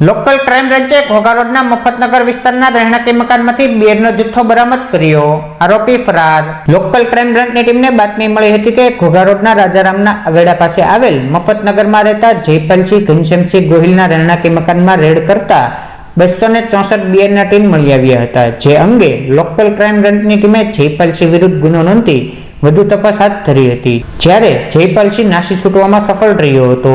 Local crime બ્રાન્ચે Ghogha રોડના મફતનગર વિસ્તારના રહેણાંકી મકાનમાંથી બિયરનો જથ્થો બરામદ કર્યો. આરોપી ફરાર. લોકલ ક્રાઇમ બ્રાન્ચની ટીમને બાતમી મળી હતી કે ઘોઘા રોડના રાજારામના અવેડા પાસે આવેલ મફતનગરમાં રહેતા જયપાલસિંહ ઘનશ્યામસિંહ ગોહિલના રહેણાંકી મકાનમાં રેડ કરતા બસો ને ચોસઠ બિયરના ટીમ મળી આવ્યા હતા. જે અંગે લોકલ ક્રાઇમ બ્રાન્ચની ટીમે જયપાલસિંહ વિરુદ્ધ ગુનો નોંધી વધુ તપાસ હાથ ધરી હતી. જ્યારે જયપાલસિંહ નાસી છૂટવામાં સફળ રહ્યો હતો.